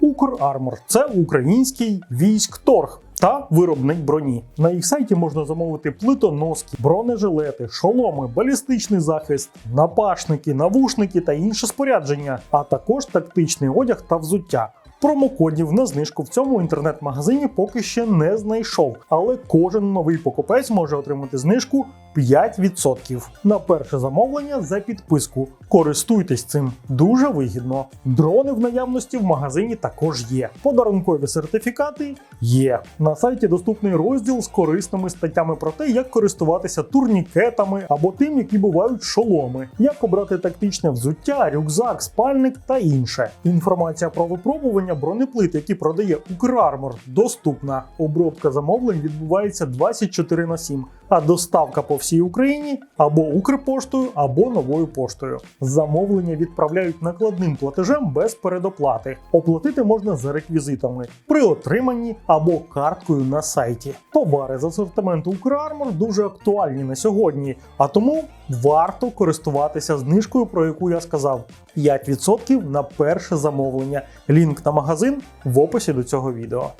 Укрармор це український військторг. Та виробник броні. На їх сайті можна замовити плитоноски, бронежилети, шоломи, балістичний захист, напашники, навушники та інше спорядження, а також тактичний одяг та взуття. Промокодів на знижку в цьому інтернет-магазині поки ще не знайшов, але кожен новий покупець може отримати знижку 5% на перше замовлення за підписку. Користуйтесь цим дуже вигідно. Дрони в наявності в магазині також є. Подарункові сертифікати є. На сайті доступний розділ з корисними статтями про те, як користуватися турнікетами або тим, які бувають шоломи, як обрати тактичне взуття, рюкзак, спальник та інше. Інформація про випробування бронеплит, які продає Укрармор, доступна. Обробка замовлень відбувається 24 на 7, а доставка по всій Україні або Укрпоштою, або новою поштою. Замовлення відправляють накладним платежем без передоплати. Оплатити можна за реквізитами при отриманні або карткою на сайті. Товари з асортименту Укрармор дуже актуальні на сьогодні, а тому варто користуватися знижкою, про яку я сказав. 5% на перше замовлення. Лінк на магазин в описі до цього відео.